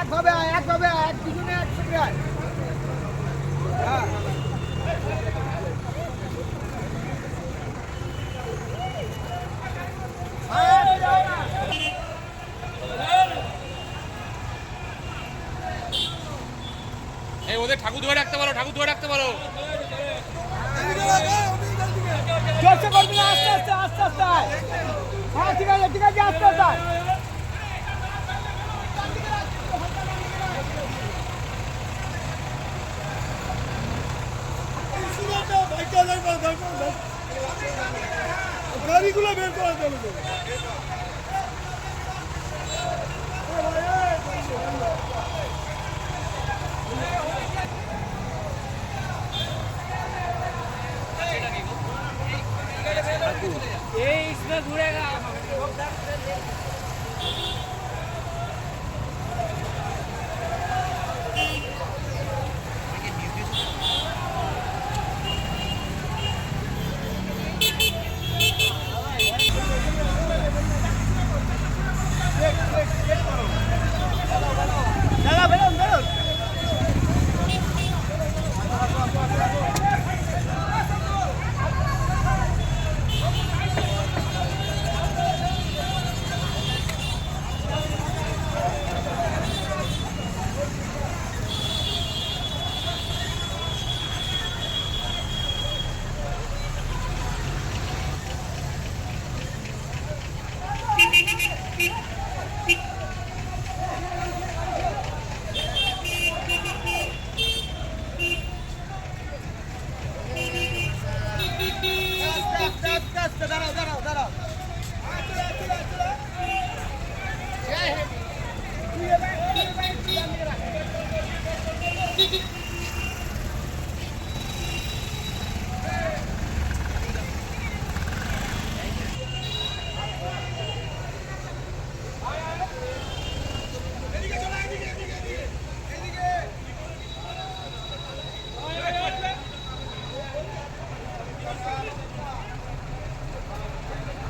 একভাবে আয় একভাবে আয় এক দুজনে আয়। এই ওদের ঠাকুর ধরে রাখতে পারো ঠাকুর ধরে রাখতে পারো। আস্তে আস্তে আস্তে আস্তে হ্যাঁ ঠিক আছে ঠিক আছে আস্তে আয় গাড়িগুলো বের করা যাবে তো। দাঁড়াও Thank you.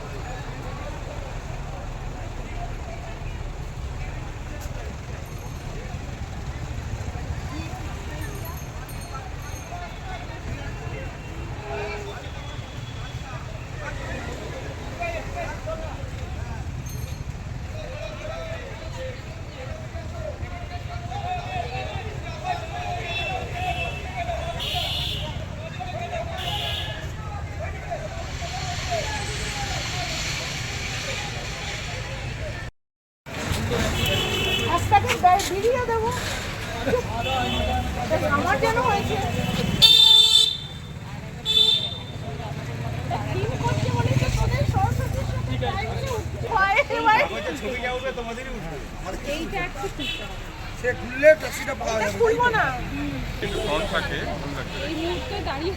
পাওয়া এটা যাবে। খুলবো না। এই মুহূর্তে দাঁড়িয়ে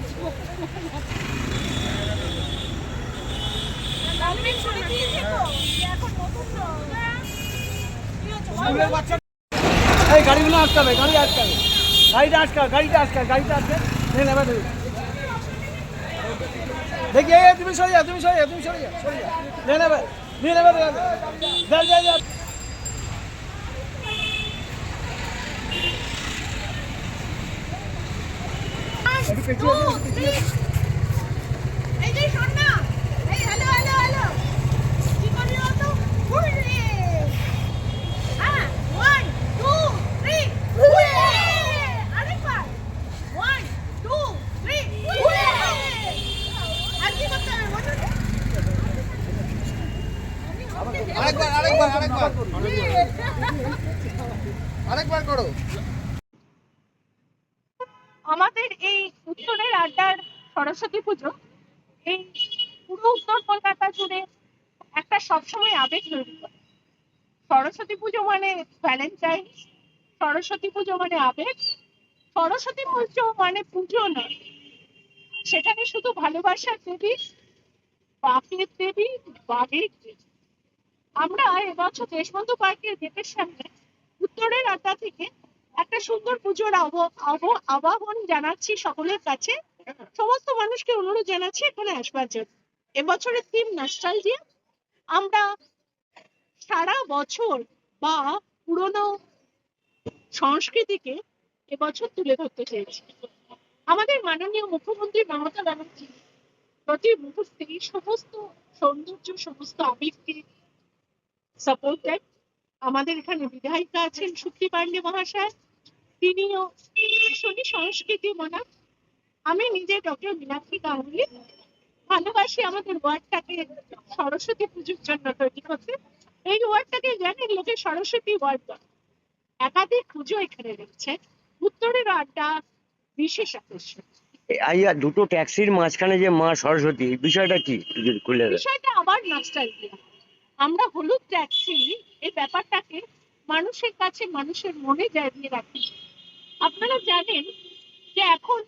শুনে দিয়েছে তো? এখন নতুন এই গাড়িগুলো আটকাবে গাড়ি আটকাবে গাড়িটা আটকা গাড়িটা আটকা গাড়িটা আটকে নেবে তুমি দেখি এই তুমি সরে যাও তুমি সরে যাও তুমি সরে যাও সরে যাও। নিয়ে নেবে নিয়ে যা যা যা One, two, three. এই যে শোন না। এই হ্যালো, হ্যালো, হ্যালো। কি করবি বলতো? হুররে। হ্যাঁ, one, two, three, হুররে। আরেকবার। One, two, three, hooray. আর কি করতে হবে বলুন? আমাদের এই উত্তরের আড্ডার সরস্বতী পুজো, এই পুরো উত্তর কলকাতা জুড়ে একটা সবসময় আবেগ তৈরি করে। সরস্বতী পুজো মানে ভ্যালেন্টাইন সরস্বতী পুজো মানে আবেগ, সরস্বতী পুজো মানে পুজো নয় সেখানে শুধু ভালোবাসার দেবী, বাপের দেবী, বাঘের দেবী। আমরা এবছর দেশবন্ধু পার্কের গেটের সামনে উত্তরের আড্ডা থেকে একটা সুন্দর পুজোর আব- আব- আবাহন জানাচ্ছি সকলের কাছে। সমস্ত মানুষকে অনুরোধ জানাচ্ছি এখানে আসবার জন্য। এবছরের থিম নস্টালজিয়া আমরা সারা বছর বা পুরনো সংস্কৃতিকে এবছর তুলে ধরতে চেয়েছি আমাদের মাননীয় মুখ্যমন্ত্রী মমতা ব্যানার্জি প্রতি মুহূর্তে সমস্ত সৌন্দর্য, সমস্ত আবেগকে সাপোর্ট দেন আমাদের এখানে বিধায়িকা আছেন শুক্তি পান্ডে মহাশয়। তিনিও ভীষণই সংস্কৃতি মনা। আমি নিজে ডক্টর মীনাক্ষী গাঙ্গুলি। ভালোবাসি আমাদের ওয়ার্ডটাকে সরস্বতী পুজোর জন্য তৈরি করতে। এই ওয়ার্ডটাকে জানেন লোকে সরস্বতী ওয়ার্ড বলে। একাধিক পুজো এখানে রয়েছে। উত্তরের আড্ডা বিশেষ আকর্ষণ। আইয়া দুটো ট্যাক্সির মাঝখানে যে মা সরস্বতী বিষয়টা কি? খুলে বিষয়টা আবার নস্টালজিয়া আমরা হলুদ ট্যাক্সি এই ব্যাপারটাকে মানুষের কাছে মানুষের মনে জাগিয়ে রাখি। আপনারা জানেন যে এখন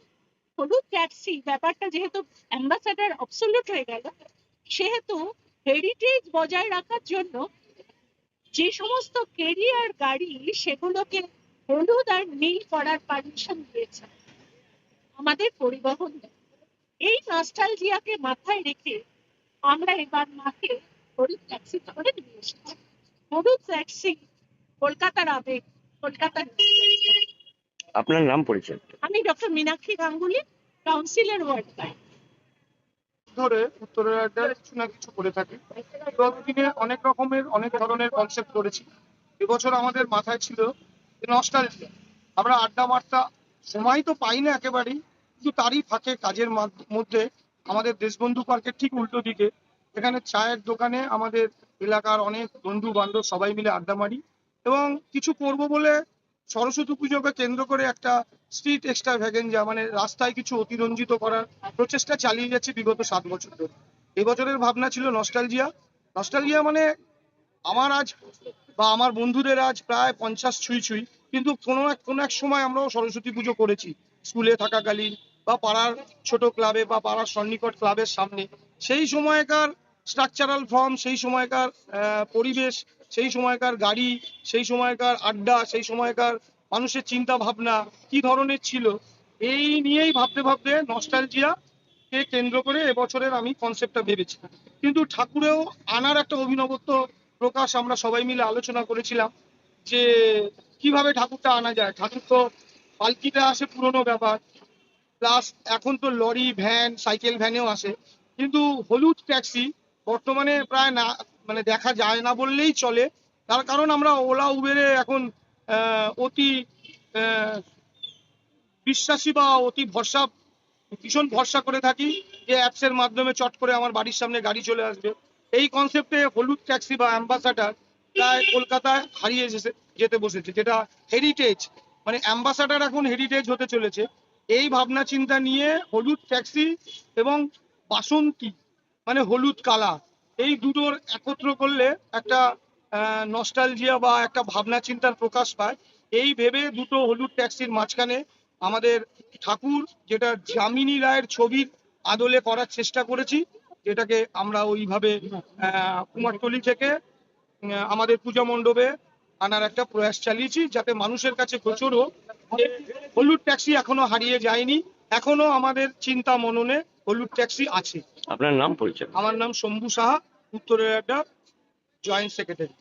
হলুদ ট্যাক্সি ব্যাপারটা যেহেতু অ্যাম্বাসাডার অবসলিউট হয়ে গেল, সেহেতু হেরিটেজ বজায় রাখার জন্য যে সমস্ত কেরিয়ার গাড়ি, সেগুলোকে হলুদ আর নীল করার পারমিশন দিয়েছে আমাদের পরিবহন এই নস্টালজিয়াকে মাথায় রেখে আমরা এবার মাকে হলুদ ট্যাক্সি করে নিয়ে এসেছি হলুদ ট্যাক্সি কলকাতার আবেগ কলকাতার আপনার নাম পরিচয়? আমি doctor Meenakshi Ganguly councillor ward by ধরে উত্তরের আড্ডায় কিছু না কিছু করে থাকি। দিনে অনেক রকমের অনেক ধরনের কনসেপ্ট করেছি এবছর আমাদের মাথায় ছিল নস্টালজিয়া আমরা আড্ডা মারতা সময় তো পাই না একেবারেই কিন্তু তারই ফাঁকে কাজের মধ্যে আমাদের দেশবন্ধু পার্কের ঠিক উল্টো দিকে এখানে চায়ের দোকানে আমাদের এলাকার অনেক বন্ধু বান্ধব সবাই মিলে আড্ডা মারি এবং কিছু করব বলে সরস্বতী পুজোকে কেন্দ্র করে একটা স্ট্রিট এক্সট্রা ভ্যাগেঞ্জা মানে রাস্তায় কিছু অতিরঞ্জিত করার প্রচেষ্টা চালিয়ে যাচ্ছে বিগত সাত বছর ধরে। এবছরের ভাবনা ছিল নস্টালজিয়া নস্টালজিয়া মানে আমার আজ বা আমার বন্ধুদের আজ প্রায় পঞ্চাশ ছুঁই ছুঁই কিন্তু কোনো এক কোনো এক সময় আমরাও সরস্বতী পুজো করেছি। স্কুলে থাকাকালীন বা পাড়ার ছোট ক্লাবে বা পাড়ার সন্নিকট ক্লাবের সামনে। সেই সময়কার স্ট্রাকচারাল ফর্ম সেই সময়কার পরিবেশ, সেই সময়কার গাড়ি, সেই সময়কার আড্ডা, সেই সময়কার মানুষের চিন্তা ভাবনা কি ধরনের ছিল, এই নিয়েই ভাবতে ভাবতে নস্টালজিয়া কে কেন্দ্র করে এবছরের আমি কনসেপ্টটা ভেবেছি কিন্তু ঠাকুরেও আনার একটা অভিনবত্ব প্রকাশ আমরা সবাই মিলে আলোচনা করেছিলাম যে কীভাবে ঠাকুরটা আনা যায়। ঠাকুর তো পালকিটা আসে পুরনো ব্যাপার প্লাস এখন তো লরি ভ্যান সাইকেল ভ্যানেও আসে। কিন্তু হলুদ ট্যাক্সি বর্তমানে প্রায় না মানে দেখা যায় না বললেই চলে। তার কারণ আমরা ওলা, উবেরে এখন অতি বিশ্বাসী বা অতি ভরসা, ভীষণ ভরসা করে থাকি যে অ্যাপসের মাধ্যমে চট করে আমার বাড়ির সামনে গাড়ি চলে আসবে। এই কনসেপ্টে হলুদ ট্যাক্সি বা অ্যাম্বাসাডার প্রায় কলকাতায় হারিয়ে যেতে বসেছে, যেটা হেরিটেজ মানে অ্যাম্বাসাডার এখন হেরিটেজ হতে চলেছে। এই ভাবনা চিন্তা নিয়ে হলুদ ট্যাক্সি এবং বাসন্তী মানে হলুদ কালা এই দুটোর একত্র করলে একটা নস্টালজিয়া বা একটা ভাবনা চিন্তার প্রকাশ পায়। এই ভেবে দুটো হলুদ ট্যাক্সির মাঝখানে আমাদের ঠাকুর যেটা যামিনী রায়ের ছবির আদলে করার চেষ্টা করেছি যেটাকে আমরা ওইভাবে আহ, কুমারটলি থেকে আমাদের পূজা মণ্ডপে আনার একটা প্রয়াস চালিয়েছি যাতে মানুষের কাছে প্রচুর হোক। হলুদ ট্যাক্সি এখনও হারিয়ে যায়নি। এখনও আমাদের চিন্তা মননে হলুদ ট্যাক্সি আছে। আপনার নাম পরিচয়। আমার নাম শম্ভু সাহা উত্তরের একটা জয়েন্ট সেক্রেটারি